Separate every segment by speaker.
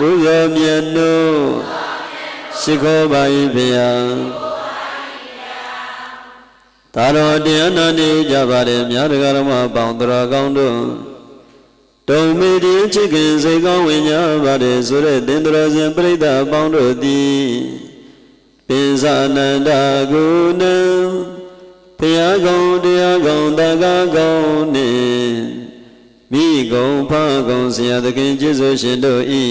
Speaker 1: ပူဇော်မြတ်နို့ရှိခိုးပါ၏ဖေယံသာတော်တရားနာနေကြပါတယ်မြတ်တရားဓမ္မပေါင်းတော်ကောင်းတို့တုံမေတိချစ်ခင်စိတ်ကောင်းဝင်ကြပါတယ်ဆိုတဲ့သင်္တော်ရှင်ပြိဿအပေါင်းတို့သည်ပင်စာနန္ဒကုဏံဖျားကောင်းတရားကောင်းတကားကောင်းနှင့်မိကုံဖကုံဆရာသခင်ကျေးဇူးရှင်တို့ဤ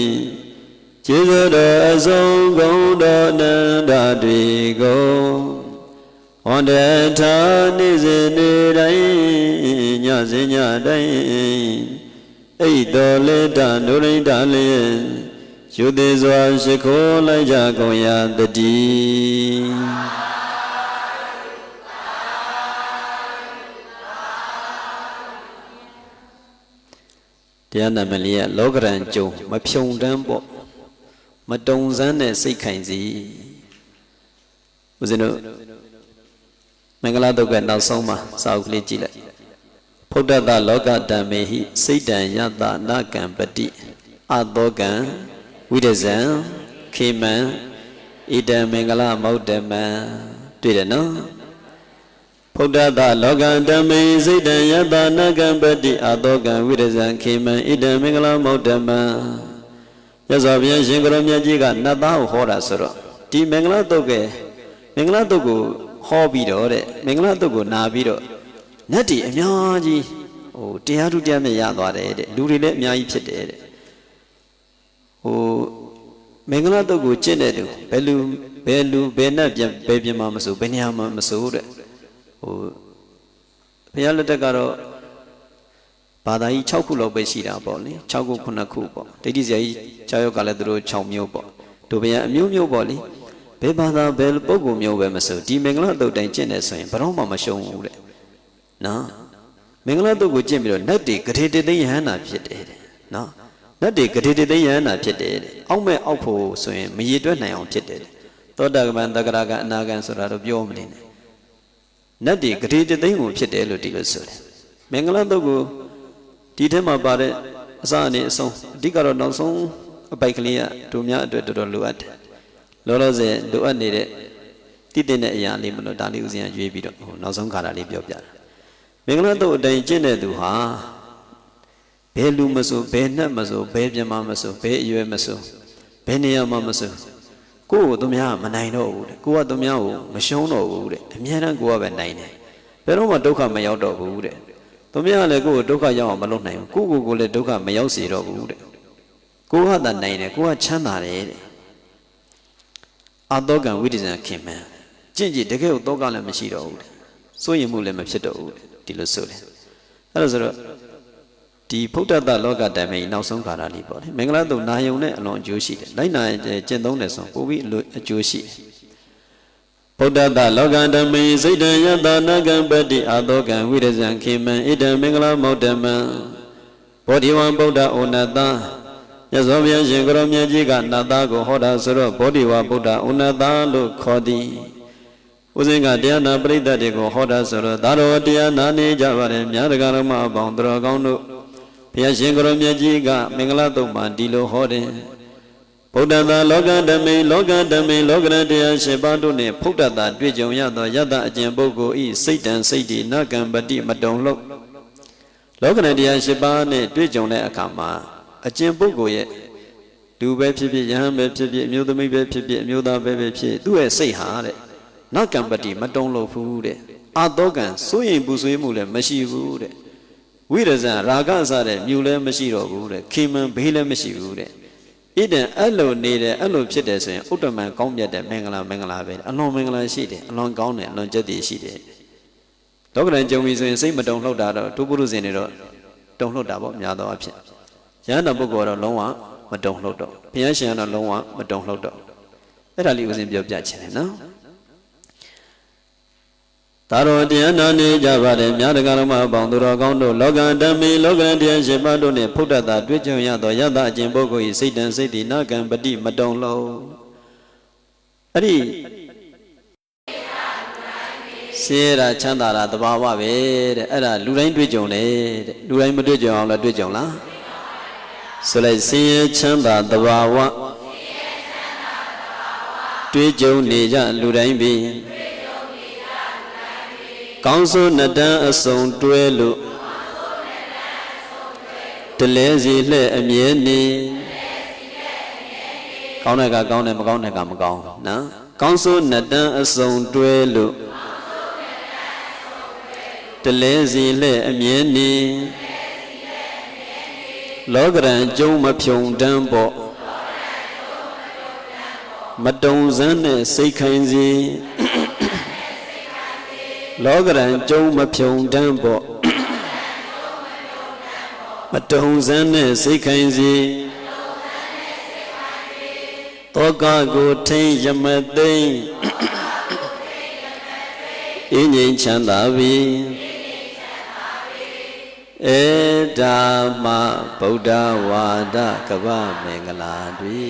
Speaker 1: ကျေးဇူးတော်အဆုံးကုံတော်နန္ဒတွေကိုဟောတထာနေ့စဉ်နေ့တိုင်းညစဉ်ညတိုင်းအိတ်တော်လေတနုရိတလည်းယူသေးစွာရှိခိုးလိုက်ကြကုန်ရတည်းတရားနာမလေးကလောကရန်ကြုံမဖြုံတန်းပေါ့ မတုံစမ်းတဲ့စိတ်ခိုင်စီဦးဇင်းတို့မင်္ဂလာတုတ်ကနောက်ဆုံးမှာစာအုပ်ကလေးကြည့်လိုက်ဖုဒ္ဓတလောကတံမေဟိစိတ်တံယတနာကံပတိအတောကံဝိဒဇံခေမံဣတံမင်္ဂလမௌတမံတွေ့တယ်နော်ဖုဒ္ဓတလောကတံမေဟိစိတ်တံယတနာကံပတိအတောကံဝိဒဇံခေမံဣတံမင်္ဂလမௌတမံ ရသော်ဘုရားရှင်ကရောမြတ်ကြီးကနတ်သားကိုဟောတာဆိုတော့ဒီမင်္ဂလာတုတ်ကမင်္ဂလာတုတ်ကိုဟောပြီးတော့တဲ့မင်္ဂလာတုတ်ကိုနာပြီးတော့နတ်တီအများကြီးဟိုတရားထုတရားမြတ်ရသွားတယ်တဲ့လူတွေလည်းအများကြီးဖြစ်တယ်တဲ့ဟိုမင်္ဂလာတုတ်ကိုကျင့်တဲ့သူဘယ်လူဘယ်လူဘယ်နတ်ပြန်ဘယ်ပြင်မှာမဆိုဘယ်နေရာမှာမဆိုတဲ့ဟိုဘုရားလက်ထက်ကတော့ ဘာသာကြီး6ခုလောက်ပဲရှိတာပေါ့လေ6ခု9ခုပေါ့ဒိဋ္ဌိဆရာကြီး6ယောက်ကလည်းသူတို့6မျိုးပေါ့တို့ဗျာအမျိုးမျိုးပေါ့လေဘယ်ဘာသာဘယ်ပုဂ္ဂိုလ်မျိုးပဲမဆိုဒီမင်္ဂလာတုတ်တိုင်းကျင့်နေဆိုရင်ဘယ်တော့မှမရှုံးဘူးတဲ့နော်မင်္ဂလာတုတ်ကိုကျင့်ပြီးတော့နတ်တွေဂရေတသိယဟန္တာဖြစ်တယ်တဲ့နော်နတ်တွေဂရေတသိယဟန္တာဖြစ်တယ်တဲ့အောက်မဲ့အောက်ဖို့ဆိုရင်မရည်တွက်နိုင်အောင်ဖြစ်တယ်တဲ့သောတာပန်တဂရကအနာဂံဆိုတာတော့ပြောမနေနဲ့နတ်တွေဂရေတသိကိုဖြစ်တယ်လို့ဒီလိုဆိုတယ်မင်္ဂလာတုတ်ကို ဒီထဲမှာပါတဲ့အစအနေအဆုံးအဓိကတော့နောက်ဆုံးအပိုက်ကလေးကတို့များအတွက်တော်တော်လိုအပ်တယ်လောလောဆယ်လိုအပ်နေတဲ့တည်တဲ့အရာလေးမလို့ဒါလေးဦးဇင်းကရွေးပြီးတော့ဟိုနောက်ဆုံးခါတာလေးပြောပြတာမင်္ဂလာတုတ်အတိုင်းကျင့်တဲ့သူဟာဘယ်လူမဆိုဘယ်နှက်မဆိုဘယ်ပြမမဆိုဘယ်အရွယ်မဆိုဘယ်နေရာမှာမဆိုကိုယ့်ကိုသူများမနိုင်တော့ဘူးတဲ့ကိုကသူများကိုမရှုံးတော့ဘူးတဲ့အများတန်းကိုကပဲနိုင်တယ်ဘယ်တော့မှဒုက္ခမရောက်တော့ဘူးတဲ့ သူများလည်းကိုယ့်ကိုဒုက္ခရောက်အောင်မလုပ်နိုင်ဘူးကိုယ့်ကိုယ်ကိုလည်းဒုက္ခမရောက်စေတော့ဘူးတဲ့ကိုကသာနိုင်တယ်ကိုကချမ်းသာတယ်တဲ့အာတောကံဝိဒိဇံခင်မန်ကြင့်ကြည့်တကယ်ကိုတောကလည်းမရှိတော့ဘူးတဲ့စိုးရင်မှုလည်းမဖြစ်တော့ဘူးတဲ့ဒီလိုဆိုတယ်အဲ့ဒါဆိုတော့ဒီဖုဒ္ဓတလောကတမေနောက်ဆုံးခါရလေးပေါ့လေမင်္ဂလာတုံနာယုံနဲ့အလွန်အကျိုးရှိတယ်လိုက်နာကျင့်သုံးတယ်ဆိုပို့ပြီးအကျိုးရှိတယ် ဗုဒ္ဓတလောကဓမ္မေစိတ်တံယတနာကံပတိအာတောကံဝိရဇံခေမံဣဒံမင်္ဂလမောတ္တမံဘောဓိဝံဗုဒ္ဓဩနတံရသောဗျာရှင်ကရောမြတ်ကြီးကနတ်သားကိုဟောတာဆိုတော့ဘောဓိဝဗုဒ္ဓဩနတံလို့ခေါ်သည်ဦးဇင်းကတရားနာပရိသတ်တွေကိုဟောတာဆိုတော့ဒါတော်တရားနာနေကြပါတယ်မြတ်တကာရမအပေါင်းတော်ကောင်းတို့ဘုရားရှင်ကရောမြတ်ကြီးကမင်္ဂလာတုံးမှာဒီလိုဟောတယ် ဗုဒ္ဓသာလောကဓမေလောကဓမေလောကရတရားရှင်ပါတို့နှင့်ဖုဒ္ဓသာတွေ့ကြုံရသောယတအကျင့်ပုဂ္ဂိုလ်ဤစိတ်တံစိတ်ဒီနကံပတိမတုံလို့လောကရတရားရှင်ပါနဲ့တွေ့ကြုံတဲ့အခါမှာအကျင့်ပုဂ္ဂိုလ်ရဲ့လူပဲဖြစ်ဖြစ်ယဟန်ပဲဖြစ်ဖြစ်အမျိုးသမီးပဲဖြစ်ဖြစ်အမျိုးသားပဲပဲဖြစ်သူ့ရဲ့စိတ်ဟာတဲ့နကံပတိမတုံလို့ဘူးတဲ့အာတောကံစိုးရင်ပူဆွေးမှုလည်းမရှိဘူးတဲ့ဝိရဇံရာဂအစတဲ့မြူလည်းမရှိတော့ဘူးတဲ့ခေမံဘေးလည်းမရှိဘူးတဲ့ ဣဒံအဲ့လိုနေတယ်အဲ့လိုဖြစ်တယ်ဆိုရင်ဥတ္တမန်ကောင်းမြတ်တဲ့မင်္ဂလာမင်္ဂလာပဲအလွန်မင်္ဂလာရှိတယ်အလွန်ကောင်းတယ်အလွန်ကြက်တည်ရှိတယ်လောကရန်ကြုံပြီဆိုရင်စိတ်မတုံလှုပ်တာတော့ဒုပုရုဇဉ်တွေတော့တုံလှုပ်တာပေါ့များသောအားဖြင့်ရဟန္တာပုဂ္ဂိုလ်ကတော့လုံးဝမတုံလှုပ်တော့ဘုရားရှင်ကတော့လုံးဝမတုံလှုပ်တော့အဲ့ဒါလေးဦးဇင်းပြောပြချင်တယ်နော် သာတော်တရားနာနေကြပါတယ်မြတ်တက္ကရမအပေါင်းသူတော်ကောင်းတို့လောကဓမ္မေလောကတရားရှင်ပါတို့နှင့်ဖုဒ္ဓတာတွေ့ကြုံရသောယတအကျင့်ပုဂ္ဂိုလ်၏စိတ်တန်စိတ်တိနာကံပတိမတုံလုံးအဲ့ဒီစေရချမ်းသာတာတဘာဝပဲတဲ့အဲ့ဒါလူတိုင်းတွေ့ကြုံတယ်တဲ့လူတိုင်းမတွေ့ကြုံအောင်လည်းတွေ့ကြုံလားဆိုလိုက်ဆင်းရဲချမ်းသာတဘာဝတွေးကြုံနေကြလူတိုင်းပင် ကောင်းစိုးနှစ်တန်းအစုံတွဲလို့တလဲစီလှဲ့အမြဲနေကောင်းတဲ့ကကောင်းတယ်မကောင်းတဲ့ကမကောင်းနော်ကောင်းစိုးနှစ်တန်းအစုံတွဲလို့တလဲစီလှဲ့အမြဲနေလောကရန်ကျုံမဖြုံတန်းပေါ့မတုံစမ်းနဲ့စိတ်ခိုင်စီ လောကရန်ကျုံမဖြုံတန်းပေါ့မတုံစမ်းနဲ့စိတ်ခိုင်စီတောကကိုထိန်ရမသိမ့်အင်းငိမ်ချမ်းသာပြီဧဒါမဗုဒ္ဓဝါဒကဗ္ဗမင်္ဂလာတွေ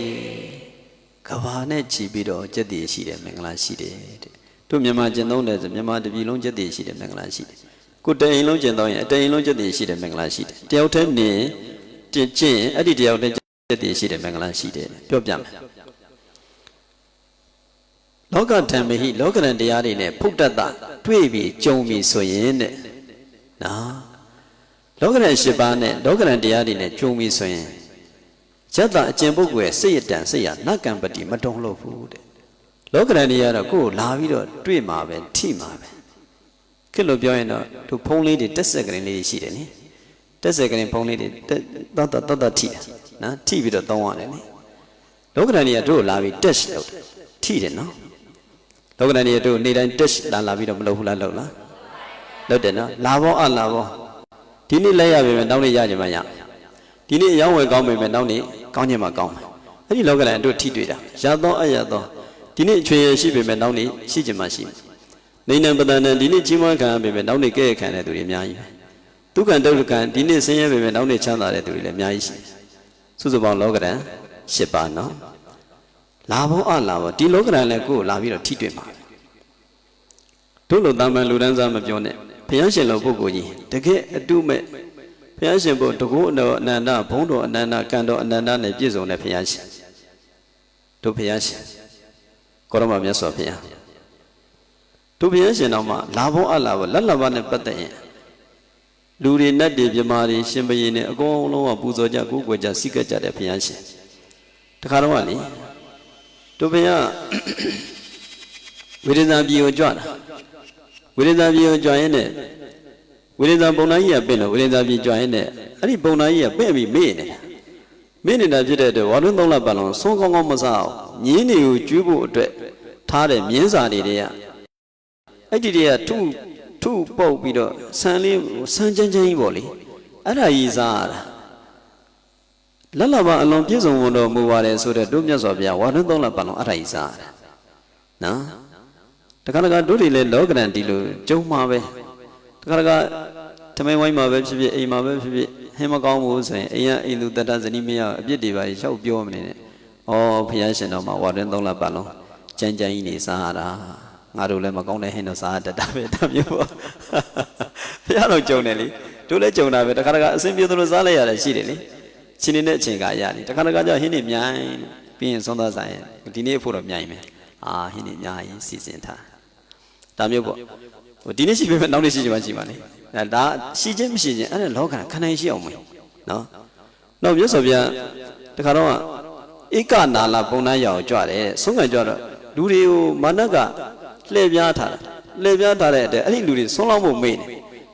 Speaker 1: ကဘာနဲ့ကြည်ပြီးတော့ကျက်တည်ရှိတယ်မင်္ဂလာရှိတယ်တဲ့ တို့မြန်မာကျင့်သုံးတယ်ဆိုမြန်မာတပြည်လုံးကျက်တည်ရှိတယ်မင်္ဂလာရှိတယ်ကိုယ်တအိမ်လုံးကျင့်သုံးရင်အတအိမ်လုံးကျက်တည်ရှိတယ်မင်္ဂလာရှိတယ်တယောက်တည်းနေကျင့်ကျင့်အဲ့ဒီတယောက်တည်းကျက်တည်ရှိတယ်မင်္ဂလာရှိတယ်ပြောပြမယ်လောကဓမ္မဟိလောကရန်တရားတွေနဲ့ဖုတ်တတ်တာတွေ့ပြီးကြုံပြီးဆိုရင်တဲ့နော်လောကရန်၈ပါးနဲ့လောကရန်တရားတွေနဲ့ကြုံပြီးဆိုရင်ဇတ်တာအကျင့်ပုဂ္ဂိုလ်ရဲ့စိတ်ရတန်စိတ်ရနတ်ကံပတိမတုံလို့ဘူးတဲ့ လောကရန်တွေကတော့ကိုယ်လာပြီးတော့တွေ့မှာပဲထိမှာပဲခေတ်လို့ပြောရင်တော့သူဖုံးလေးတွေတက်ဆက်ကလေးလေးရှိတယ်နိတက်ဆက်ကလေးဖုံးလေးတွေတက်တတ်တတ်တတ်ထိတယ်နော်ထိပြီးတော့တောင်းရတယ်နိလောကရန်တွေကတို့လာပြီးတက်လုပ်တယ်ထိတယ်နော်လောကရန်တွေတို့နေတိုင်းတက်လာလာပြီးတော့မလုပ်ဘူးလားလုပ်လားလုပ်တယ်နော်လာဘောအလာဘောဒီနေ့လက်ရပြီမယ်နောက်နေ့ရကြမှာရဒီနေ့အယောင်းဝယ်ကောင်းပြီမယ်နောက်နေ့ကောင်းချင်မှကောင်းမယ်အဲ့ဒီလောကလန်တို့ထိတွေ့တာရသောအရသော ဒီနေ့ချွေရရှိပြီမယ်နောက်နေ့ရှိချင်မှရှိမယ်နေနံပဒံနဲ့ဒီနေ့ကြီးမွားခံရပြီမယ်နောက်နေ့ကဲ့ရဲ့ခံတဲ့သူတွေအများကြီးပဲဒုက္ခဒုက္ခဒီနေ့ဆင်းရဲပြီမယ်နောက်နေ့ချမ်းသာတဲ့သူတွေလည်းအများကြီးရှိတယ်စုစုပေါင်းလောကရန်၈ပါးနော်လာဘောအလာဘောဒီလောကရန်လည်းကိုယ်လာပြီးတော့ထိတွေ့မှာတို့လိုတာမန်လူတန်းစားမပြောနဲ့ဘုရားရှင်လိုပုဂ္ဂိုလ်ကြီးတကယ်အတုမဲ့ဘုရားရှင်ဘုတကုအတော်အနန္တဘုံတော်အနန္တကံတော်အနန္တနဲ့ပြည့်စုံတဲ့ဘုရားရှင်တို့ဘုရားရှင် ကောရမမြတ်စွာဘုရားတို့ဘုရားရှင်တော်မှာလာဘောအလာဘောလက်လဘနဲ့ပတ်သက်ရင်လူတွေနတ်တွေမြမာတွေရှင်ဘရင်တွေအကုန်လုံးကပူဇော်ကြကိုးကွယ်ကြစိတ်ကကြတဲ့ဘုရားရှင်တခါတော့ကလေတို့ဘုရားဝိရဇာပြည်ကိုကြွတာဝိရဇာပြည်ကိုကြွရင်နဲ့ဝိရဇာပုံနာကြီးကပင့်လို့ဝိရဇာပြည်ကြွရင်နဲ့အဲ့ဒီပုံနာကြီးကပင့်ပြီးမေ့နေ မေ့နေတာဖြစ်တဲ့အတွက်ဝါတွန်းသုံးလပတ်လုံးဆုံးကောင်းကောင်းမစားအောင်ညင်းတွေကိုကျွေးဖို့အတွက်ထားတဲ့မြင်းစာတွေတွေကအဲ့ဒီတွေကထုထုပုတ်ပြီးတော့ဆန်လေးဆန်ချမ်းချမ်းကြီးပေါ့လေအဲ့ဒါကြီးစားရတာလက်လဘအလွန်ပြည့်စုံတော်မူပါတယ်ဆိုတဲ့တို့မြတ်စွာဘုရားဝါတွန်းသုံးလပတ်လုံးအဲ့ဒါကြီးစားရတာနော်တခါတခါတို့တွေလည်းလောကရန်ဒီလိုကြုံမှာပဲတခါတခါထမင်းဝိုင်းမှာပဲဖြစ်ဖြစ်အိမ်မှာပဲဖြစ်ဖြစ် ဟင်းမကောင်းဘူးဆိုရင်အိမ်ရအိမ်သူတတဇနီးမရအပြစ်တွေပါလျှောက်ပြောမနေနဲ့။ဩဖះရှင်တော်မှာဝါတွင်သုံးလပတ်လုံးကြမ်းကြမ်းကြီးနေစားရတာငါတို့လည်းမကောင်းတဲ့ဟင်းတော့စားတတ်တာပဲဒါမျိုးပေါ့။ဖះတော်ကြုံတယ်လေတို့လည်းကြုံတာပဲတခါတခါအစင်ပြေသလိုစားလိုက်ရတယ်ရှိတယ်လေ။ချင်းနေတဲ့အချိန်ကရတယ်တခါတခါကျဟင်းနေမြိုင်းပြီးရင်သုံးသားဆိုင်ဒီနေ့ဖို့တော့မြိုင်းမယ်။အာဟင်းနေအများကြီးစီစဉ်ထား။ဒါမျိုးပေါ့ဟိုဒီနေ့ရှိပေမဲ့နောက်နေ့ရှိချင်မှရှိပါလေအဲ ဒါရှိခြင်းမရှိခြင်းအဲ့ဒါလောကခဏရှိအောင်မနော်နောက်မြတ်စွာဘုရားတခါတော့ဧကနာလာပုံနှမ်းရအောင်ကြွတယ်ဆုံးခံကြွတော့လူတွေကိုမာနကလှည့်ပြားထားတာလှည့်ပြားထားတဲ့အတွက်အဲ့ဒီလူတွေဆုံးလောက်ဖို့မေ့နေ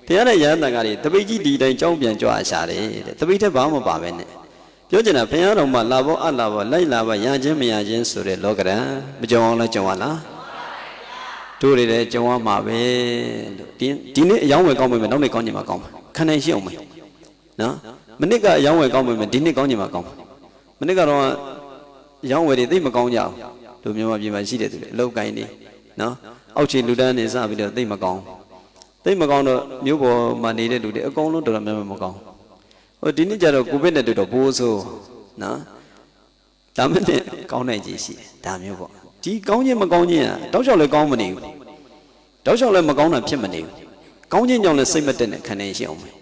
Speaker 1: ဘုရားနဲ့ရဟန်းတန်ကတွေတပိတ်ကြီးဒီတိုင်းကြောင်းပြန်ကြွရှာတယ်တဲ့တပိတ်ထက်ဘာမှမပါပဲနဲ့ပြောချင်တာဘုရားတော်မှာလာဘောအလာဘောလိုက်လာဘောရခြင်းမရခြင်းဆိုတဲ့လောကရန်မကြုံအောင်လဲကြုံရလား တို့တွေလည်းကြုံရမှာပဲလို့ဒီဒီနေ့အယောင်းဝယ်ကောင်းပြီမယ်နောက်နေ့ကောင်းချင်မှာကောင်းမှာခဏရှိအောင်မယ်နော်မနစ်ကအယောင်းဝယ်ကောင်းပြီမယ်ဒီနေ့ကောင်းချင်မှာကောင်းမှာမနစ်ကတော့အယောင်းဝယ်တွေသိမကောင်းကြဘူးတို့မြန်မာပြည်မှာရှိတဲ့သူတွေအလောက်ကိုင်းနေနော်အောက်ခြေလူတန်းနေစပြီးတော့သိမကောင်းသိမကောင်းတော့မြို့ပေါ်မှာနေတဲ့လူတွေအကုန်လုံးတော်တော်များများမကောင်းဟိုဒီနေ့ကျတော့ကိုဗစ်နဲ့တွေ့တော့ဘိုးဆိုးနော်ဒါမှမဟုတ်ကောင်းနိုင်ကြီးရှိတယ်ဒါမျိုးပေါ့ ဒီကောင်းခြင်းမကောင်းခြင်းอ่ะတောက်လျှောက်လည်းကောင်းမနေဘူးတောက်လျှောက်လည်းမကောင်းတာဖြစ်မနေဘူးကောင်းခြင်းကြောင့်လည်းစိတ်မတက်နဲ့ခံနေရှိအောင်မယ်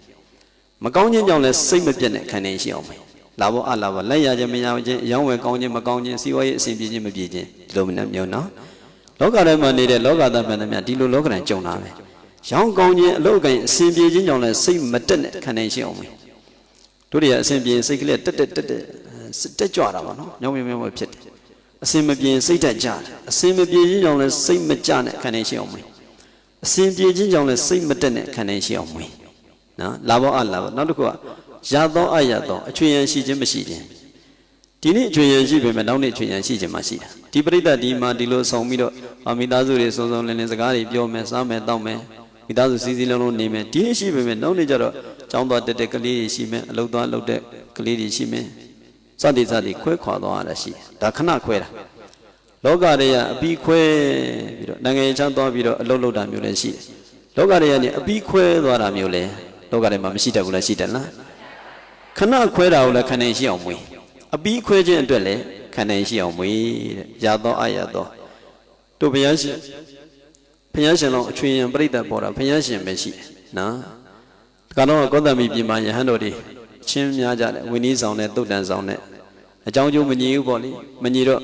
Speaker 1: မကောင်းခြင်းကြောင့်လည်းစိတ်မပြတ်နဲ့ခံနေရှိအောင်မယ်လာဘောအလာဘောလက်ရခြင်းမရခြင်းအယောင်းဝယ်ကောင်းခြင်းမကောင်းခြင်းစီးပွားရေးအဆင်ပြေခြင်းမပြေခြင်းဒီလိုမျိုးမျိုးနော်လောကထဲမှာနေတဲ့လောကသားမှန်သမျှဒီလိုလောကရန်ကြုံတာပဲရောင်းကောင်းခြင်းအလုတ်ကိုင်းအဆင်ပြေခြင်းကြောင့်လည်းစိတ်မတက်နဲ့ခံနိုင်ရှိအောင်မယ်တို့တွေကအဆင်ပြေစိတ်ကလေးတက်တက်တက်တက်တက်ကြွတာပါနော်ညောင်းမြမြဖြစ်တယ် အဆင်မပြေစိတ်တက်ကြတယ်အဆင်မပြေခြင်းကြောင့်လည်းစိတ်မကြနဲ့ခံနိုင်ရှိအောင်မယ်အစဉ်ပြေခြင်းကြောင့်လည်းစိတ်မတက်နဲ့ခံနိုင်ရှိအောင်မွေးနော်လာဘောအလာဘောနောက်တစ်ခုကရသောအရသောအချွေရန်ရှိခြင်းမရှိခြင်းဒီနေ့အချွေရန်ရှိပေမဲ့နောက်နေ့အချွေရန်ရှိခြင်းမရှိတာဒီပရိသတ်ဒီမှာဒီလိုဆောင်ပြီးတော့မိသားစုတွေစုံစုံလင်းလင်းစကားတွေပြောမယ်စားမယ်တောက်မယ်မိသားစုစည်းစည်းလုံးလုံးနေမယ်ဒီနေ့ရှိပေမဲ့နောက်နေ့ကျတော့ចောင်းသွားတက်တဲ့ကလေးတွေရှိမယ်အလုပ်သွားလုပ်တဲ့ကလေးတွေရှိမယ် စသည်စသည်ခွဲခွာသွားရတာရှိတယ်ဒါခဏခွဲတာလောကတွေကအပြီးခွဲပြီးတော့နိုင်ငံချမ်းသွားပြီးတော့အလုပ်လုပ်တာမျိုးလည်းရှိတယ်။လောကတွေကနေအပြီးခွဲသွားတာမျိုးလည်းလောကတွေမှာမရှိတတ်ဘူးလားရှိတယ်လား။ခဏခွဲတာကိုလည်းခဏရှိအောင်မွေး။အပြီးခွဲခြင်းအတွက်လည်းခဏရှိအောင်မွေးတဲ့။ရသောအရသောတို့ဘုရားရှင်ဘုရားရှင်လုံးအချွေရင်ပြိတ္တပေါ်တာဘုရားရှင်ပဲရှိတယ်နော်။ဒါကတော့ကောသမီပြည်မှာယဟန်တော်တွေ ချင်းများကြတယ်ဝိနည်းဆောင်နဲ့တုတ်တန်ဆောင်နဲ့အကြောင်းကျိုးမညီဘူးပေါ့လေမညီတော့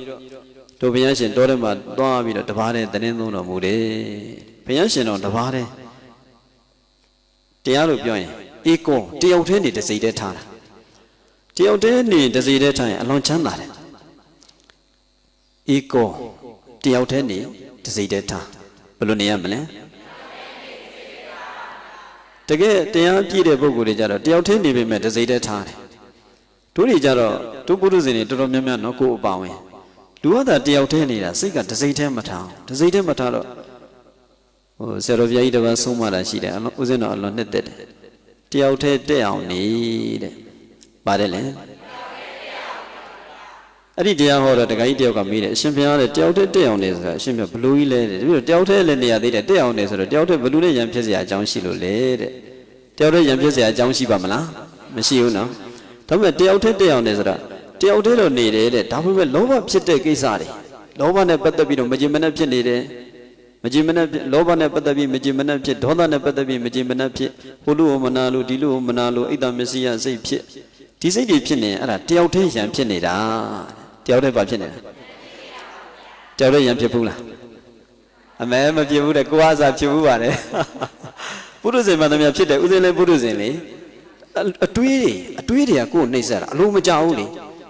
Speaker 1: တို့ဘုရားရှင်တောထဲမှာတွားပြီးတော့တပားတဲ့တင်းသုံးတော်မူတယ်ဘုရားရှင်တော်တပားတဲ့တရားလို့ပြောရင်အေကောတယောက်တည်းနေတစိမ့်တည်းထားတာတယောက်တည်းနေတစိမ့်တည်းထားရင်အလွန်ချမ်းသာတယ်အေကောတယောက်တည်းနေတစိမ့်တည်းထားဘယ်လိုနေရမလဲ တကယ်တရားပြည့်တဲ့ပုဂ္ဂိုလ်တွေကြတော့တယောက်တည်းနေပေမဲ့တစိမ့်တည်းထားတယ်တို့တွေကြတော့တို့ပုရုဇဉ်တွေတော်တော်များများနော်ကိုယ်အပါဝင်လူကသာတယောက်တည်းနေတာစိတ်ကတစိမ့်တည်းမထားတစိမ့်တည်းမထားတော့ဟိုဆရာတော်ဘုရားကြီးတပန်းဆုံးမတာရှိတယ်အလုံးဦးဇင်းတော်အလုံးနှစ်သက်တယ်တယောက်တည်းတက်အောင်နေတဲ့ပါတယ်လေ အဲ့ဒီတရားဟောတော့တခါကြီးတယောက်ကမေးတယ်အရှင်ဘုရားလည်းတယောက်တည်းတက်အောင်နေဆိုတာအရှင်ဘုရားဘလူကြီးလဲတဲ့ပြီးတော့တယောက်တည်းလည်းနေရသေးတယ်တက်အောင်နေဆိုတော့တယောက်တည်းဘလူနဲ့ရံဖြစ်เสียအကြောင်းရှိလို့လေတဲ့တယောက်တည်းရံဖြစ်เสียအကြောင်းရှိပါမလားမရှိဘူးနော်ဒါပေမဲ့တယောက်တည်းတက်အောင်နေဆိုတာတယောက်တည်းတော့နေတယ်တဲ့ဒါပေမဲ့လောဘဖြစ်တဲ့ကိစ္စတွေလောဘနဲ့ပတ်သက်ပြီးတော့မကြင်မနဲ့ဖြစ်နေတယ်မကြင်မနဲ့လောဘနဲ့ပတ်သက်ပြီးမကြင်မနဲ့ဖြစ်ဒေါသနဲ့ပတ်သက်ပြီးမကြင်မနဲ့ဖြစ်ဟိုလူဟိုမနာလို့ဒီလူဟိုမနာလို့အိတ်တမစ္စည်းယစိတ်ဖြစ်ဒီစိတ်တွေဖြစ်နေအဲ့ဒါတယောက်တည်းရံဖြစ်နေတာ တယောက်တည်းဘာဖြစ်နေတာတယောက်တည်းရံဖြစ်ဘူးလားအမဲမဖြစ်ဘူးတဲ့ကိုအားစားဖြစ်ဘူးပါတယ်ပုရုဇဉ်မှန်သမျှဖြစ်တယ်ဥစဉ်လည်းပုရုဇဉ်လေအတွေးတွေအတွေးတွေကကိုယ်နှိမ့်ဆက်တာအလိုမကြဘူးလေ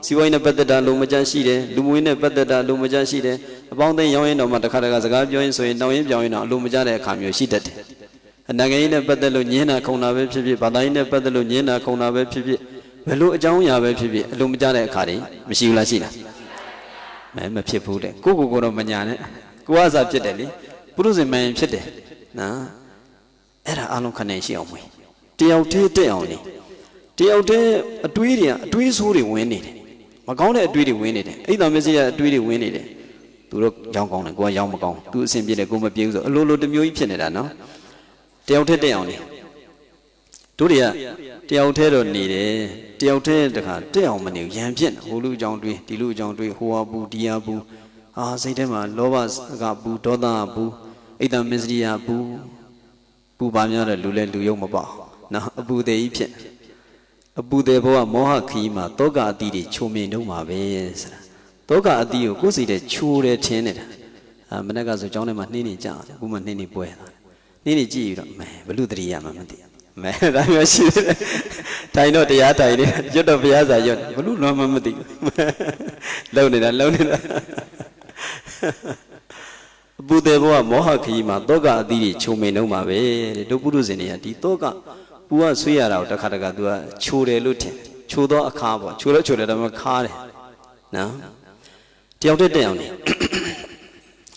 Speaker 1: စီဝိုင်းနဲ့ပတ်သက်တာလုံမကြရှိတယ်လူမွေးနဲ့ပတ်သက်တာလုံမကြရှိတယ်အပေါင်းသိရောင်းရင်တော့မှတစ်ခါတခါစကားပြောရင်ဆိုရင်တောင်းရင်ပြောင်းရင်တော့အလုံမကြတဲ့အခါမျိုးရှိတတ်တယ်အနာဂတ်နဲ့ပတ်သက်လို့ညင်းတာခုံတာပဲဖြစ်ဖြစ်ဘာသာရေးနဲ့ပတ်သက်လို့ညင်းတာခုံတာပဲဖြစ်ဖြစ်ဘယ်လိုအကြောင်းအရာပဲဖြစ်ဖြစ်အလုံမကြတဲ့အခါတွေမရှိဘူးလားရှိလား မဲမဖြစ်ဘူးတဲ့ကိုကိုကိုတော့မညာနဲ့ကိုကစားဖြစ်တယ်လေပုရုဇဉ်မှန်ဖြစ်တယ်နော်အဲ့ဒါအလုံးခနဲ့ရှိအောင်မွေးတယောက်တည်းတက်အောင်နေတယောက်တည်းအတွေးတွေအတွေးဆိုးတွေဝင်နေတယ်မကောင်းတဲ့အတွေးတွေဝင်နေတယ်အိမ်တော်မစ္စည်းရအတွေးတွေဝင်နေတယ်သူတို့ရောင်းကောင်းတယ်ကိုကရောင်းမကောင်းသူအဆင်ပြေတယ်ကိုမပြေဘူးဆိုအလိုလိုတစ်မျိုးကြီးဖြစ်နေတာနော်တယောက်တည်းတက်အောင်နေတို့တွေက တယောက်တည်းတော့နေတယ်တယောက်တည်းတခါတက်အောင်မနေဘူးရံပြစ်ဟိုလူအကြောင်းတွေးဒီလူအကြောင်းတွေးဟိုဟာဘူးဒီဟာဘူးအာစိတ်ထဲမှာလောဘကဘူးဒေါသကဘူးအိမ်တော်မစ္စည်းရဘူးပူပါများတဲ့လူလဲလူယုံမပေါ့နော်အပူသေးကြီးဖြစ်အပူသေးဘဝမောဟခီးမှာတောကအတိတွေချုံမြင်တော့မှာပဲဆိုတာတောကအတိကိုကိုယ်စီတဲ့ချိုးတယ်ထင်းနေတာအာမနေ့ကဆိုကျောင်းထဲမှာနှင်းနေကြတယ်အခုမှနှင်းနေပွဲတာနှင်းနေကြည့်ပြီးတော့မဲဘလူတရိယာမှမသိ မဲဒါမျိုးရှိတယ်တိုင်တော့တရားတိုင်နေရွတ်တော့ဘုရားစာရွတ်ဘလူလွန်မှမသိလုံနေတာလုံနေတာအပူသေးဘဝမောဟခီးမှာတောကအတိတွေချုံမြင်တော့မှာပဲတဲ့တို့ပုရုဇဉ်တွေကဒီတောကပူကဆွေးရတာကိုတစ်ခါတခါ तू ကချိုတယ်လို့ထင်ချိုတော့အခါပေါ့ချိုတော့ချိုတယ်ဒါပေမဲ့ခါတယ်နော်တယောက်တည်းတက်အောင်နေ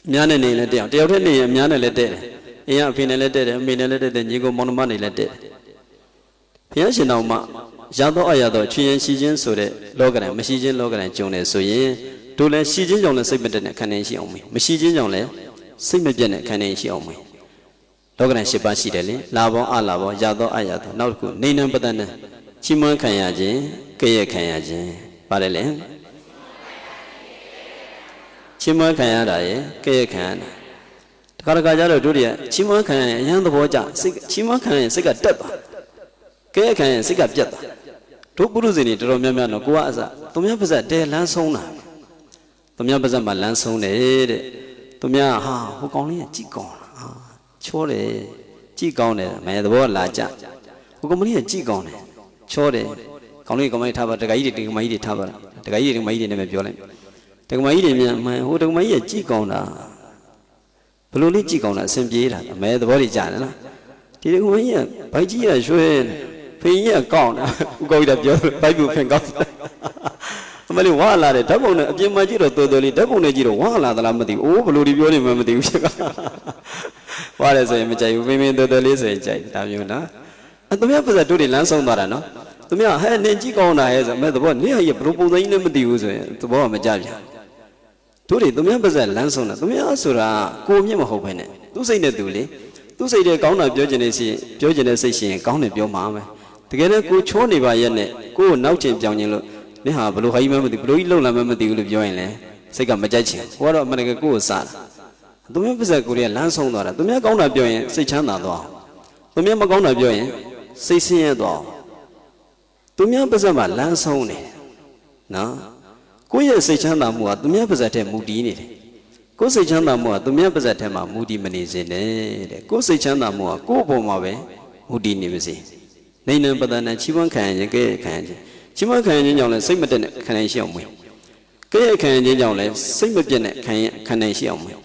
Speaker 1: အများနဲ့နေလဲတက်အောင်တယောက်တည်းနေရင်အများနဲ့လည်းတက်တယ်အင်းကအဖေနဲ့လည်းတက်တယ်အမေနဲ့လည်းတက်တယ်ညီကောင်မောင်နှမနဲ့လည်းတက်တယ် ဘုရားရှင်တော်မှာရသောအရသောချွေရင်ရှိခြင်းဆိုတဲ့လောကရန်မရှိခြင်းလောကရန်ကြုံတယ်ဆိုရင်တို့လည်းရှိခြင်းကြောင့်လည်းစိတ်မတက်တဲ့ခံနေရှိအောင်မေးမရှိခြင်းကြောင့်လည်းစိတ်မပြတ်တဲ့ခံနေရှိအောင်မေးလောကရန်၈ပါးရှိတယ်လေလာဘောအလာဘောရသောအရသောနောက်တစ်ခုနေနံပဒနံချီးမွမ်းခံရခြင်းကဲ့ရဲ့ခံရခြင်းပါတယ်လေချီးမွမ်းခံရတာရဲ့ကဲ့ရဲ့ခံရတာတခါတခါကျတော့တို့တွေကချီးမွမ်းခံရရင်အရန်သဘောကျစိတ်ချီးမွမ်းခံရရင်စိတ်ကတက်သွား ကဲ့ရဲ့ခံရရင်စိတ်ကပြတ်သွားဒတို့ပုရုဇဉ်တွေတော်တော်များများတော့ကိုကအစသူများပါဇက်တဲလန်းဆုံးတာသူများပါဇက်မှာလန်းဆုံးတယ်တဲ့သူများဟာဟိုကောင်လေးကကြည်ကောင်းတာဟာချောတယ်ကြည်ကောင်းတယ်မဲသဘောလာကြဟိုကောင်မလေးကကြည်ကောင်းတယ်ချောတယ်ကောင်လေးကောင်မလေးထားပါတခါကြီးတွေတခါမကြီးတွေထားပါလားတခါကြီးတွေတခါမကြီးတွေနဲ့ပဲပြောလိုက်တခါမကြီးတွေမြန်မှန်ဟိုတခါမကြီးကကြည်ကောင်းတာဘလို့လေးကြည်ကောင်းတာအဆင်ပြေတာမဲသဘောတွေကြားတယ်နော်ဒီတခါမကြီးကဘိုက်ကြီးကရွှဲတ ယ်ဖေးကြီးကကောင်းတာဥကောကြီးကပြောတယ်ဘိုက်ဘူးဖင်ကောင်းတယ်အမလေးဝါလာတယ်ဓာတ်ပုံနဲ့အပြင်မှာကြည့်တော့တော်တော်လေးဓာတ်ပုံနဲ့ကြည့်တော့ဝါလာသလားမသိဘူးအိုးဘလို့ဒီပြောနေမှမသိဘူးဖြစ်ကဝါတယ်ဆိုရင်မကြိုက်ဘူးမင်းမင်းတော်တော်လေးဆိုရင်ကြိုက်ဒါမျိုးနော်အဲသူများပါစတို့တွေလမ်းဆုံးသွားတာနော်သူများဟဲ့နင်ကြည့်ကောင်းတာရဲ့ဆိုမဲ့သဘောနင်ဟာရဘလို့ပုံစံကြီးလည်းမသိဘူးဆိုရင်သဘောကမကြပြန်တို့တွေသူများပါစလမ်းဆုံးတာသူများဆိုတာကိုမြင့်မဟုတ်ဘဲနဲ့သူ့စိတ်နဲ့သူလေသူ့စိတ်ထဲကောင်းတာပြောချင်နေစီပြောချင်တဲ့စိတ်ရှင်ကောင်းတယ်ပြောမှာမယ် တကယ်လည်းကိုချောနေပါရဲ့နဲ့ကိုကိုနောက်ချင်ပြောင်းခြင်းလို့နင်ဟာဘလို့ဟာကြီးမှမသိဘလို့ကြီးလုံလာမှမသိဘူးလို့ပြောရင်လေစိတ်ကမကြိုက်ချင်ဟိုကတော့အမှန်တကယ်ကိုကိုစားတာသူများပါစကိုရီကလမ်းဆုံးသွားတာသူများကောင်းတာပြောရင်စိတ်ချမ်းသာသွားသူများမကောင်းတာပြောရင်စိတ်ဆင်းရဲသွားသူများပါစမှာလမ်းဆုံးနေနော်ကိုယ့်ရဲ့စိတ်ချမ်းသာမှုကသူများပါစတဲ့မူတည်နေတယ်ကိုယ်စိတ်ချမ်းသာမှုကသူများပါစတဲ့မှာမူတည်မနေစေနဲ့တဲ့ကိုယ်စိတ်ချမ်းသာမှုကကိုယ့်အပေါ်မှာပဲမူတည်နေပါစေ နေနံပဒနာချီးမွမ်းခံရင်ကဲခံရင်ချီးမွမ်းခံရင်ကြောင့်လည်းစိတ်မတက်နဲ့ခံနိုင်ရှိအောင်မွေးကဲခံရင်ကြောင့်လည်းစိတ်မပြတ်နဲ့ခံရင်ခံနိုင်ရှိအောင်မွေး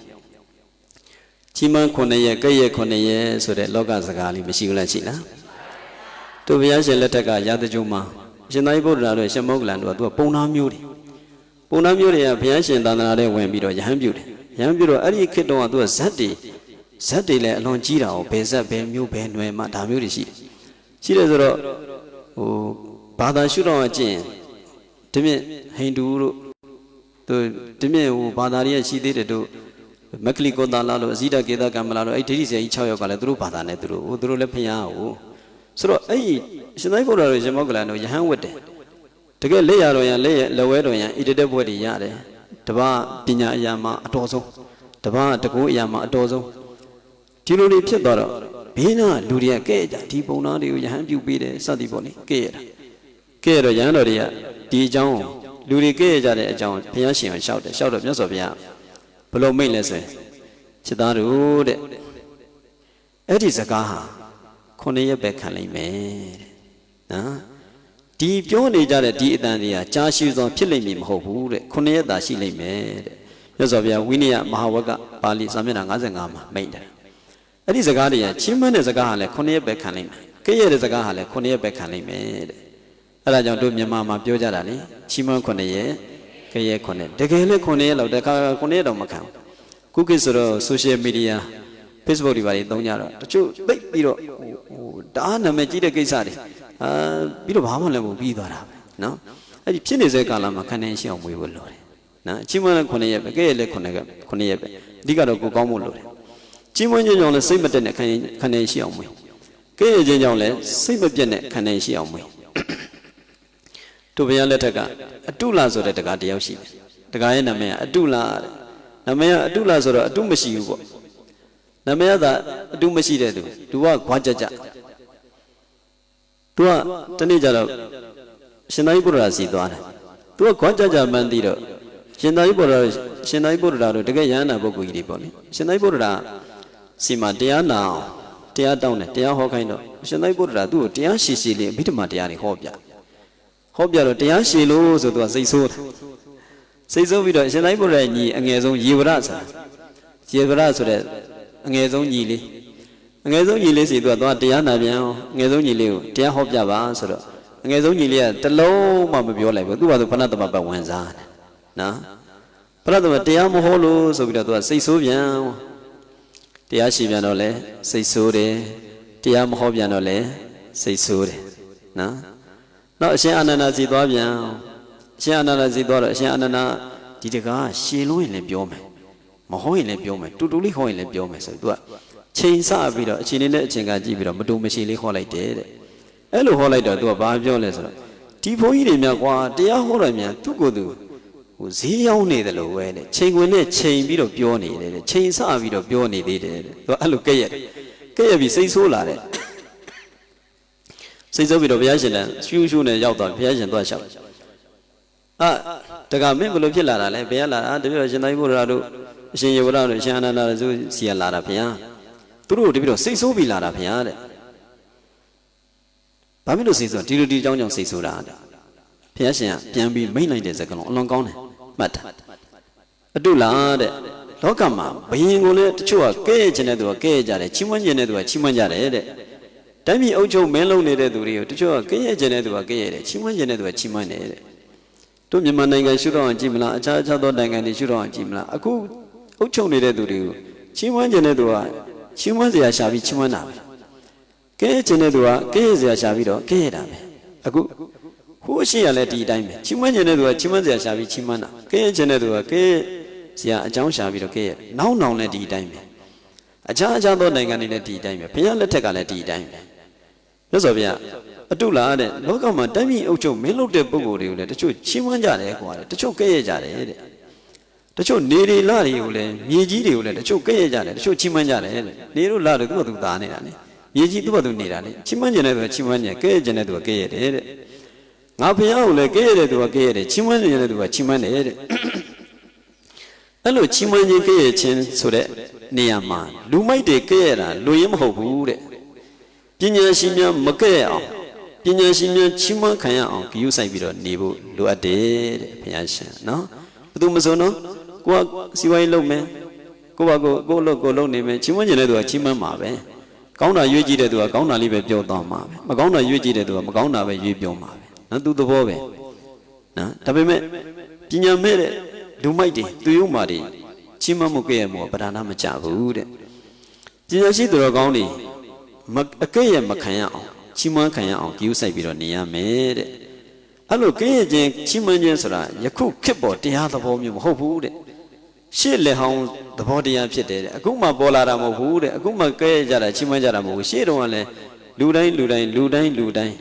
Speaker 1: ချီးမွမ်းခုနှစ်ရက်ကဲ့ရဲ့ခုနှစ်ရက်ဆိုတဲ့လောကစကားလေးမရှိဘူးလားရှိလားတို့ဘုရားရှင်လက်ထက်ကရာဇကြုံမှာရှင်သာရိပုတ္တရာတို့ရှင်မောဂလန်တို့ကသူကပုံနာမျိုးတွေပုံနာမျိုးတွေကဘုရားရှင်သာသနာထဲဝင်ပြီးတော့ယဟန်ပြုတယ်ယဟန်ပြုတော့အဲ့ဒီခေတ်တုန်းကသူကဇက်တွေဇက်တွေလည်းအလွန်ကြီးတာ哦ဘယ်ဇက်ဘယ်မျိုးဘယ်နွယ်မှဒါမျိုးတွေရှိတယ် ရှိတယ်ဆိုတော့ဟိုဘာသာရှုတော့အကျင့်ဒီမြင့်ဟိန္ဒူတို့သူဒီမြင့်ဟိုဘာသာတွေကရှိသေးတယ်တို့မက်ကလီကိုတာလာလို့အဇိဒကေတကမ္မလာလို့အဲ့ဒိဋ္ဌိဆရာကြီး6ယောက်ကလည်းသူတို့ဘာသာနဲ့သူတို့ဟိုသူတို့လည်းဖျားဟိုဆိုတော့အဲ့ရှင်သာရိပုတ္တရာတို့ရမောကလန်တို့ယဟန်ဝတ်တယ်တကယ်လက်ရတော်ရန်လက်ရလက်ဝဲတော်ရန်ဣတတက်ဘွဲ့တွေရတယ်တပပညာအရာမှာအတော်ဆုံးတပတကူအရာမှာအတော်ဆုံးဒီလိုတွေဖြစ်သွားတော့ ဘေးနာလူတွေကကဲ့ကြဒီပုံသားတွေကိုယဟန်ပြုတ်ပေးတယ်စသည်ပေါ့လေကဲ့ရတာကဲ့ရတော့ယဟန်တော်တွေကဒီအကြောင်းလူတွေကဲ့ရကြတဲ့အကြောင်းဘုရားရှင်ကရှောက်တယ်ရှောက်တော့မြတ်စွာဘုရားဘလို့မိတ်လဲဆိုရင်ချစ်သားတို့တဲ့အဲ့ဒီစကားဟာခုနှစ်ရက်ပဲခံလိုက်မယ်တဲ့နော်ဒီပြောနေကြတဲ့ဒီအတန်တွေကကြာရှည်စွာဖြစ်လိမ့်မည်မဟုတ်ဘူးတဲ့ခုနှစ်ရက်သာရှိလိမ့်မယ်တဲ့မြတ်စွာဘုရားဝိနည်းမဟာဝကပါဠိစာမျက်နှာ55မှာမိန့်တယ် အဲ့ဒီစကားတွေကချင်းမန်းတဲ့စကားဟာလည်းခုနှစ်ရက်ပဲခံလိုက်မယ်ကဲ့ရဲ့တဲ့စကားဟာလည်းခုနှစ်ရက်ပဲခံလိုက်မယ်တဲ့အဲ့ဒါကြောင့်တို့မြန်မာမှာပြောကြတာလေချင်းမန်းခုနှစ်ရက်ကဲ့ရဲ့ခုနှစ်တကယ်လည်းခုနှစ်ရက်လောက်တခါခုနှစ်ရက်တော့မခံဘူးခုခေတ်ဆိုတော့ social media Facebook တွေပါတွေသုံးကြတော့တချို့သိပ်ပြီးတော့ဟိုတအားနာမည်ကြီးတဲ့ကိစ္စတွေအာပြီးတော့ဘာမှလည်းမပြီးသွားတာပဲနော်အဲ့ဒီဖြစ်နေတဲ့ကာလမှာခန္ဓာရှိအောင်မွေးဖို့လိုတယ်နော်အချင်းမလည်း9ရက်ပဲကဲ့ရဲ့လည်း9က9ရက်ပဲအဓိကတော့ကိုကောင်းဖို့လိုတယ် ချင်းမွေးခြင်းကြောင့်လည်းစိတ်မတက်တဲ့ခန္ဓာခန္ဓာရှိအောင်မွေးကဲ့ရဲ့ခြင်းကြောင့်လည်းစိတ်မပြတ်တဲ့ခန္ဓာရှိအောင်မွေးတို့ဘုရားလက်ထက်ကအတုလဆိုတဲ့တကားတယောက်ရှိတယ်တကားရဲ့နာမည်ကအတုလတဲ့နာမည်ကအတုလဆိုတော့အတုမရှိဘူးပေါ့နမယသာအတုမရှိတဲ့သူသူကခွာကြကြသူကတနေ့ကျတော့ရှင်သာရိပုတ္တရာစီသွားတယ်သူကခွာကြကြမှန်းသိတော့ရှင်သာရိပုတ္တရာရှင်သာရိပုတ္တရာတို့တကယ်ရဟန္တာပုဂ္ဂိုလ်ကြီးတွေပေါ့လေရှင်သာရိပုတ္တရာ စီမှာတရားနာအောင်တရားတောင်းတယ်တရားဟောခိုင်းတော့ရှင်သာရိပုတ္တရာသူ့ကိုတရားရှိရှိလေးအဘိဓမ္မာတရားတွေဟောပြဟောပြတော့တရားရှိလို့ဆိုသူကစိတ်ဆိုးတယ်စိတ်ဆိုးပြီးတော့ရှင်သာရိပုတ္တရာညီအငယ်ဆုံးယေဝရဆိုတာယေဝရဆိုတဲ့အငယ်ဆုံးညီလေးအငယ်ဆုံးညီလေးစီသူကသွားတရားနာပြန်အောင်အငယ်ဆုံးညီလေးကိုတရားဟောပြပါဆိုတော့အငယ်ဆုံးညီလေးကတလုံးမှမပြောလိုက်ဘူးသူကသူဖဏသမပတ်ဝင်စားတယ်နော်ဖဏသမတရားမဟောလို့ဆိုပြီးတော့သူကစိတ်ဆိုးပြန် တရားရှိပြန်တော့လဲစိတ်ဆိုးတယ်တရားမဟောပြန်တော့လဲစိတ်ဆိုးတယ်နော်နောက်အရှင်အာနန္ဒာစီသွားပြန်အရှင်အာနန္ဒာစီသွားတော့အရှင်အာနန္ဒာဒီတကားရှည်လို့ရင်လည်းပြောမယ်မဟောရင်လည်းပြောမယ်တူတူလေးဟောရင်လည်းပြောမယ်ဆိုသူကချိန်ဆပြီးတော့အချိန်လေးနဲ့အချိန်ကကြည့်ပြီးတော့မတူမရှိလေးဟောလိုက်တယ်တဲ့အဲ့လိုဟောလိုက်တော့သူကဘာပြောလဲဆိုတော့ဒီဘုန်းကြီးတွေများကွာတရားဟောတယ်များသူ့ကိုယ်သူ ဟိုဈေးရောက်နေတယ်လို့ပဲတဲ့ချိန်ခွင်နဲ့ချိန်ပြီးတော့ပြောနေတယ်တဲ့ချိန်ဆပြီးတော့ပြောနေသေးတယ်တဲ့သူကအဲ့လိုကဲ့ရဲ့ကဲ့ရဲ့ပြီးစိတ်ဆိုးလာတဲ့စိတ်ဆိုးပြီးတော့ဘုရားရှင်လည်းရှူးရှူးနဲ့ရောက်သွားဘုရားရှင်သွားလျှောက်အာတကမင်းဘယ်လိုဖြစ်လာတာလဲဘယ်ရလာတာတပည့်တော်ရှင်သာရိပုတ္တရာတို့အရှင်ယေဝရတို့အရှင်အနန္ဒာတို့စီရလာတာဘုရားသူတို့တပည့်တော်စိတ်ဆိုးပြီးလာတာဘုရားတဲ့ဘာဖြစ်လို့စိတ်ဆိုးဒီလိုဒီအကြောင်းကြောင့်စိတ်ဆိုးတာတဲ့ဘုရားရှင်ကပြန်ပြီးမိတ်လိုက်တဲ့စကားလုံးအလွန်ကောင်းတယ် မှတ်တာအတုလားတဲ့လောကမှာဘယင်ကိုလည်းတချို့ကကဲ့ရဲ့ခြင်းတဲ့သူကကဲ့ရဲ့ကြတယ်ချီးမွမ်းခြင်းတဲ့သူကချီးမွမ်းကြတယ်တဲ့တိုင်းပြည်အုပ်ချုပ်မင်းလုံးနေတဲ့သူတွေကိုတချို့ကကဲ့ရဲ့ခြင်းတဲ့သူကကဲ့ရဲ့တယ်ချီးမွမ်းခြင်းတဲ့သူကချီးမွမ်းတယ်တဲ့တို့မြန်မာနိုင်ငံရှုတော့အောင်ကြည့်မလားအခြားအခြားသောနိုင်ငံတွေရှုတော့အောင်ကြည့်မလားအခုအုပ်ချုပ်နေတဲ့သူတွေကိုချီးမွမ်းခြင်းတဲ့သူကချီးမွမ်းစရာရှာပြီးချီးမွမ်းတာပဲကဲ့ရဲ့ခြင်းတဲ့သူကကဲ့ရဲ့စရာရှာပြီးတော့ကဲ့ရဲ့တာပဲအခု ဟိုးရှိရလဲဒီအတိုင်းပဲချီးမွမ်းခြင်းတဲ့သူကချီးမွမ်းစရာရှာပြီးချီးမွမ်းတာကဲ့ရဲ့ခြင်းတဲ့သူကကဲ့ရဲ့ဆရာအကြောင်းရှာပြီးတော့ကဲရဲ့နောက်နောင်လည်းဒီအတိုင်းပဲအခြားအခြားသောနိုင်ငံတွေလည်းဒီအတိုင်းပဲဘုရားလက်ထက်ကလည်းဒီအတိုင်းပဲမြတ်စွာဘုရားအတုလားတဲ့လောကမှာတိုင်းပြည်အုပ်ချုပ်မင်းလုပ်တဲ့ပုဂ္ဂိုလ်တွေကိုလည်းတချို့ချီးမွမ်းကြတယ်ကွာတဲ့တချို့ကဲ့ရဲ့ကြတယ်တဲ့တချို့နေရီလာတွေကိုလည်းမြေကြီးတွေကိုလည်းတချို့ကဲ့ရဲ့ကြတယ်တချို့ချီးမွမ်းကြတယ်တဲ့နေတို့လာတို့သူ့ဘာသူသားနေတာလေမြေကြီးသူ့ဘာသူနေတာလေချီးမွမ်းကြတဲ့သူကချီးမွမ်းကြကဲ့ရဲ့ကြတဲ့သူကကဲ့ရဲ့တယ်တဲ့ ငါဘုရားကိုလည်းကဲ့ရဲ့တဲ့သူကကဲ့ရဲ့တယ်ချီးမွမ်းကြတဲ့သူကချီးမွမ်းတယ်တဲ့အဲ့လိုချီးမွမ်းခြင်းကဲ့ရဲ့ခြင်းဆိုတဲ့နေရာမှာလူမိုက်တွေကဲ့ရဲ့တာလူရင်းမဟုတ်ဘူးတဲ့ပညာရှင်များမကဲ့အောင်ပညာရှင်များချီးမွမ်းခံရအောင်ဂရုစိုက်ပြီးတော့နေဖို့လိုအပ်တယ်တဲ့ဘုရားရှင်နော်ဘယ်သူမဆိုနော်ကိုကစီဝိုင်းလုပ်မယ်ကိုကကိုကိုလုပ်ကိုလုပ်နေမယ်ချီးမွမ်းခြင်းတဲ့သူကချီးမွမ်းမှာပဲကောင်းတာရွေးကြည့်တဲ့သူကကောင်းတာလေးပဲပြောသွားမှာပဲမကောင်းတာရွေးကြည့်တဲ့သူကမကောင်းတာပဲရွေးပြောမှာပဲ နော်သူသဘောပဲနော်ဒါပေမဲ့ပညာမဲ့တဲ့လူမိုက်တွေသူယုံမာတွေချီးမွမ်းမှုကဲ့ရဲ့မှုကပဓာနာမကြဘူးတဲ့ပညာရှိသူတော်ကောင်းတွေမအကဲ့ရဲ့မခံရအောင်ချီးမွမ်းခံရအောင်ကြိုးစိုက်ပြီးတော့နေရမယ်တဲ့အဲ့လိုကဲ့ရဲ့ခြင်းချီးမွမ်းခြင်းဆိုတာယခုခေတ်ပေါ်တရားသဘောမျိုးမဟုတ်ဘူးတဲ့ရှေ့လက်ဟောင်းသဘောတရားဖြစ်တယ်တဲ့အခုမှပေါ်လာတာမဟုတ်ဘူးတဲ့အခုမှကဲ့ရဲ့ကြတာချီးမွမ်းကြတာမဟုတ်ဘူးရှေ့တုန်းကလည်းလူတိုင်းလူတိုင်းလူတိုင်းလူတိုင်း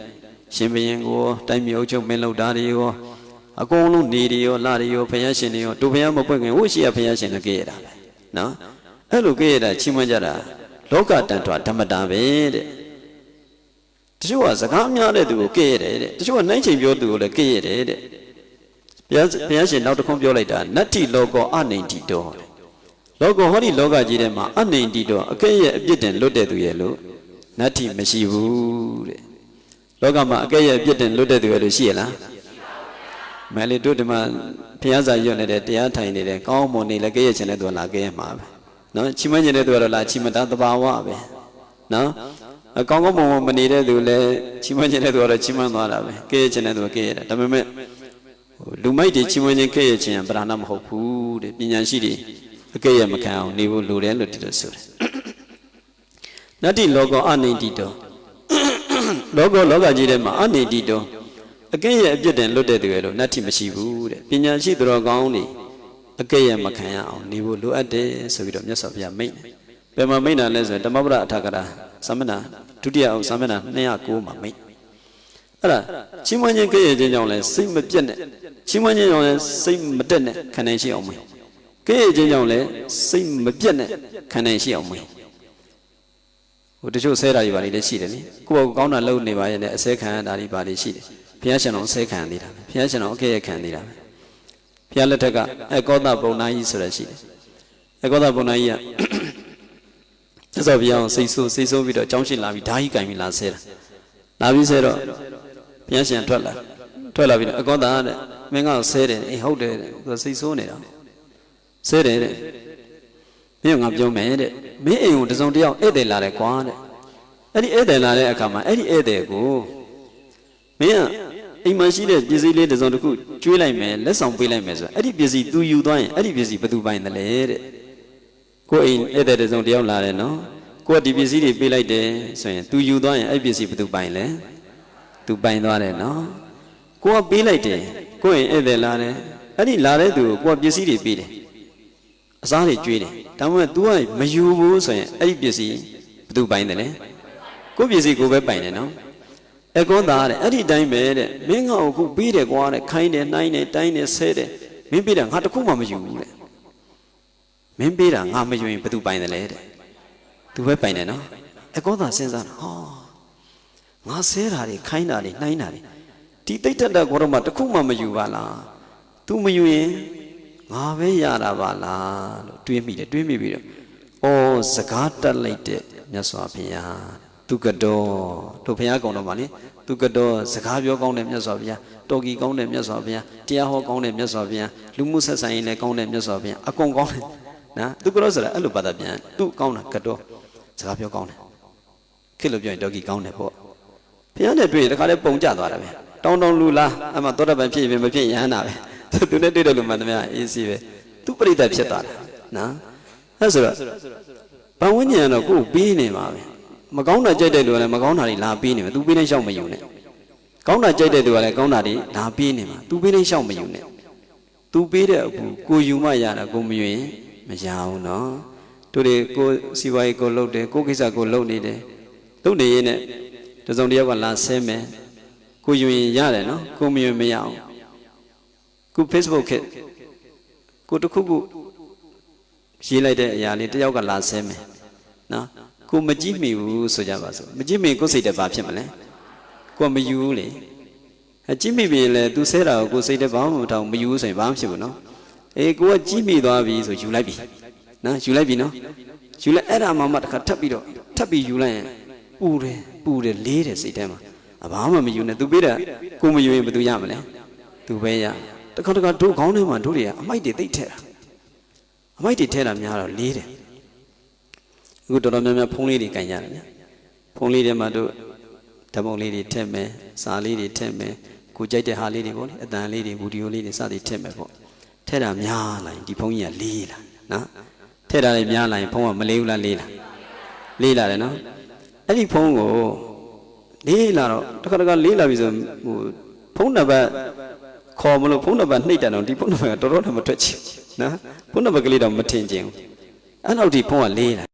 Speaker 1: ရှင်ဘရင်ကိုတိုင်းမြေအုပ်ချုပ်မင်းလုပ်တာတွေရောအကုန်လုံးနေတွေရောလာတွေရောဘုရားရှင်တွေရောတို့ဘုရားမပွင့်ခင်ဟိုရှိရဘုရားရှင်လည်းကြည့်ရတာပဲနော်အဲ့လိုကြည့်ရတာချီးမွမ်းကြတာလောကတန်ထွာဓမ္မတာပဲတဲ့တချို့ကစကားများတဲ့သူကိုကြည့်ရတယ်တဲ့တချို့ကနိုင်ချိန်ပြောသူကိုလည်းကြည့်ရတယ်တဲ့ဘုရားဘုရားရှင်နောက်တစ်ခုပြောလိုက်တာနတ္တိလောကောအနိဋ္ဌိတောတဲ့လောကဟောဒီလောကကြီးထဲမှာအနိဋ္ဌိတောအကဲ့ရဲ့အပြစ်တင်လွတ်တဲ့သူရဲ့လို့နတ္တိမရှိဘူးတဲ့ လောကမှာအကဲ့ရဲ့အပြစ်တင်လွတ်တဲ့သူရဲ့လို့ရှိရလားမဲလေတို့ဒီမှာဘုရားစာရွတ်နေတဲ့တရားထိုင်နေတဲ့ကောင်းမွန်နေလည်းကြည့်ရချင်တဲ့သူကလာကြည့်ရမှာပဲနော်ချီးမွမ်းချင်တဲ့သူကတော့လာချီးမတာသဘာဝပဲနော်အကောင်းကောင်းမွန်မွန်မနေတဲ့သူလည်းချီးမွမ်းချင်တဲ့သူကတော့ချီးမွမ်းသွားတာပဲကြည့်ရချင်တဲ့သူကကြည့်ရတယ်ဒါပေမဲ့လူမိုက်တွေချီးမွမ်းခြင်းကြည့်ရချင်ပဓာနမဟုတ်ဘူးတဲ့ပညာရှိတွေအကဲ့ရဲ့မခံအောင်နေဖို့လိုတယ်လို့ဒီလိုဆိုတယ်နတ္တိလောကောအနိတိတော လောကောလောကကြီးထဲမှာအနိတိတောအကဲ့ရဲ့အပြစ်တင်လွတ်တဲ့သူရဲ့လို့နတ္တိမရှိဘူးတဲ့ပညာရှိသူတော်ကောင်းတွေအကဲ့ရဲ့မခံရအောင်နေဖို့လိုအပ်တယ်ဆိုပြီးတော့မြတ်စွာဘုရားမိန့်တယ်ဘယ်မှာမိန့်တာလဲဆိုရင်ဓမ္မပဒအထာကရာသမဏဒုတိယအောင်သမဏ209မှာမိန့်အဲ့ဒါချီးမွမ်းခြင်းကဲ့ရဲ့ခြင်းကြောင့်လဲစိတ်မပြတ်နဲ့ချီးမွမ်းခြင်းကြောင့်လဲစိတ်မတက်နဲ့ခံနိုင်ရှိအောင်မိန့်ကဲ့ရဲ့ခြင်းကြောင့်လဲစိတ်မပြတ်နဲ့ခံနိုင်ရှိအောင်မိန့်ဟို တချို့ဆဲတာတွေပါလေရှိတယ်လေကိုယ့်ဘောကောင်းတာလုပ်နေပါရဲ့နဲ့အစဲခံရတာတွေပါလေရှိတယ်ဘုရားရှင်တော်အစဲခံသေးတာဘုရားရှင်တော်အကဲ့ရဲ့ခံသေးတာပဲဘုရားလက်ထက်ကအကောသပုံနာကြီးဆိုတာရှိတယ်အကောသပုံနာကြီးကသစ္စာဘုရားအောင်စိတ်ဆိုးစိတ်ဆိုးပြီးတော့အကြောင်းရှိလာပြီးဓာကြီးကင်ပြီးလာဆဲတာလာပြီးဆဲတော့ဘုရားရှင်ထွက်လာထွက်လာပြီးတော့အကောသတဲ့မင်းကဆဲတယ်အေးဟုတ်တယ်တဲ့သူစိတ်ဆိုးနေတာဆဲတယ်တဲ့ မင်းကငါပြောမယ်တဲ့မင်းအိမ်ကိုတစုံတယောက်ဧည့်သည်လာတယ်ကွာတဲ့အဲ့ဒီဧည့်သည်လာတဲ့အခါမှာအဲ့ဒီဧည့်သည်ကိုမင်းကအိမ်မှာရှိတဲ့ပစ္စည်းလေးတစ်စုံတစ်ခုကျွေးလိုက်မယ်လက်ဆောင်ပေးလိုက်မယ်ဆိုတော့အဲ့ဒီပစ္စည်းသူယူသွားရင်အဲ့ဒီပစ္စည်းဘယ်သူပိုင်တယ်လဲတဲ့ကိုအိမ်ဧည့်သည်တစ်စုံတယောက်လာတယ်နော်ကိုကဒီပစ္စည်းတွေပေးလိုက်တယ်ဆိုရင်သူယူသွားရင်အဲ့ပစ္စည်းဘယ်သူပိုင်လဲသူပိုင်သွားတယ်နော်ကိုကပေးလိုက်တယ်ကိုအိမ်ဧည့်သည်လာတယ်အဲ့ဒီလာတဲ့သူကိုကိုကပစ္စည်းတွေပေးတယ် အစားတွေကျွေးတယ်ဒါမှမဟုတ် तू ကမယူဘူးဆိုရင်အဲ့ဒီပစ္စည်းဘယ်သူပိုင်တယ်လဲကိုပစ္စည်းကိုပဲပိုင်တယ်နော်အကောသားတဲ့အဲ့ဒီတိုင်းပဲတဲ့မင်းငါ့ကိုခုပေးတယ်ကွာတဲ့ခိုင်းတယ်နှိုင်းတယ်တိုင်းတယ်ဆဲတယ်မင်းပေးတာငါတခုမှမယူဘူးတဲ့မင်းပေးတာငါမယူရင်ဘယ်သူပိုင်တယ်လဲတဲ့သူပဲပိုင်တယ်နော်အကောသားစဉ်းစားတာဟောငါဆဲတာတွေခိုင်းတာတွေနှိုင်းတာတွေဒီတိတ်တက်တက်ကောတော့မှတစ်ခုမှမယူပါလား तू မယူရင် ငါပဲရတာပါလားလို့တွေးမိတယ်တွေးမိပြီးတော့အော်စကားတက်လိုက်တဲ့မြတ်စွာဘုရားသူကတော်တို့ဘုရားကောင်းတော်ပါလေသူကတော်စကားပြောကောင်းတဲ့မြတ်စွာဘုရားတော်ကီကောင်းတဲ့မြတ်စွာဘုရားတရားဟောကောင်းတဲ့မြတ်စွာဘုရားလူမှုဆက်ဆံရေးလည်းကောင်းတဲ့မြတ်စွာဘုရားအကုန်ကောင်းတယ်နော်သူကတော်ဆိုတာအဲ့လိုပတ်သက်ပြန်သူကောင်းတာကတော်စကားပြောကောင်းတယ်ခေတ်လို့ပြောရင်တော်ကီကောင်းတယ်ပေါ့ဘုရားနဲ့တွေ့ရင်တခါလဲပုံကြသွားတာပဲတောင်းတောင်းလူလားအမှသောတပန်ဖြစ်ရင်မဖြစ်ရဟန္တာပဲ သူနဲ့တွေ့တဲ့လူမှန်သမျှအေးစီပဲသူပြိတ္တဖြစ်သွားတာနော်အဲဆိုတော့ဘဝဉ္ဉဏ်တော့ကိုယ်ပြီးနေမှာပဲမကောင်းတာကြိုက်တဲ့လူကလည်းမကောင်းတာတွေလာပြီးနေမှာ तू ပြီးနေရှောက်မယူနဲ့ကောင်းတာကြိုက်တဲ့လူကလည်းကောင်းတာတွေလာပြီးနေမှာ तू ပြီးနေရှောက်မယူနဲ့ तू ပြီးတဲ့အကူကိုယူမှရတာကိုမယူရင်မရဘူးနော်တို့တွေကိုစီဝါရေးကိုလုပ်တယ်ကိုကိစ္စကိုလုပ်နေတယ်လုပ်နေရင်လည်း တစုံတစ်ယောက်ကလာဆဲမယ်ကိုယူရင်ရတယ်နော်ကိုမယူရင်မရအောင် ကို Facebook ခက်ကိုတစ်ခုခုရေးလိုက်တဲ့အရာလေးတစ်ယောက်ကလာဆဲမယ်နော်ကိုမကြည့်မိဘူးဆိုကြပါစို့မကြည့်မိရင်ကိုယ်စိတ်တက်ဘာဖြစ်မလဲကိုကမယူဘူးလေအကြည့်မိပြီလေ तू ဆဲတာကိုကိုယ်စိတ်တက်ဘာမှမထောင်မယူဘူးဆိုရင်ဘာမှဖြစ်ဘူးနော်အေးကိုကကြည့်မိသွားပြီဆိုယူလိုက်ပြီနော်ယူလိုက်ပြီနော်ယူလိုက်အဲ့ဒါမှမှတစ်ခါထပ်ပြီးတော့ထပ်ပြီးယူလိုက်ရင်ပူတယ်ပူတယ်လေးတယ်စိတ်ထဲမှာအဘာမှမယူနဲ့သူပေးတာကိုမယူရင်ဘယ်သူရမလဲသူပဲရ တခါတခါတို့ခေါင်းထဲမှာတို့တွေကအမိုက်တွေသိပ်ထဲတာအမိုက်တွေထဲတာများတော့လေးတယ်အခုတော်တော်များများဖုံးလေးတွေကန်ရတယ်ဗျဖုံးလေးထဲမှာတို့ဓမုံလေးတွေထည့်မယ်စာလေးတွေထည့်မယ်ကိုကြိုက်တဲ့ဟာလေးတွေပေါ့လေအတန်လေးတွေဗီဒီယိုလေးတွေစသည်ထည့်မယ်ပေါ့ထဲတာများလာရင်ဒီဖုံးကြီးကလေးလာနော်ထဲတာလေးများလာရင်ဖုံးကမလေးဘူးလားလေးလားလေးလာတယ်နော်အဲ့ဒီဖုန်းကိုလေးလာတော့တခါတခါလေးလာပြီဆိုဟိုဖုန်းနံပါတ် ခေါ်မလို့ဖုန်းနံပါတ်နှိပ်တယ်တော့ဒီဖုန်းနံပါတ်ကတော်တော်တော့မထွက်ချင်နော်ဖုန်းနံပါတ်ကလေးတော့မထင်ချင်ဘူးအဲ့လောက်ဒီဖုန်းကလေးလာ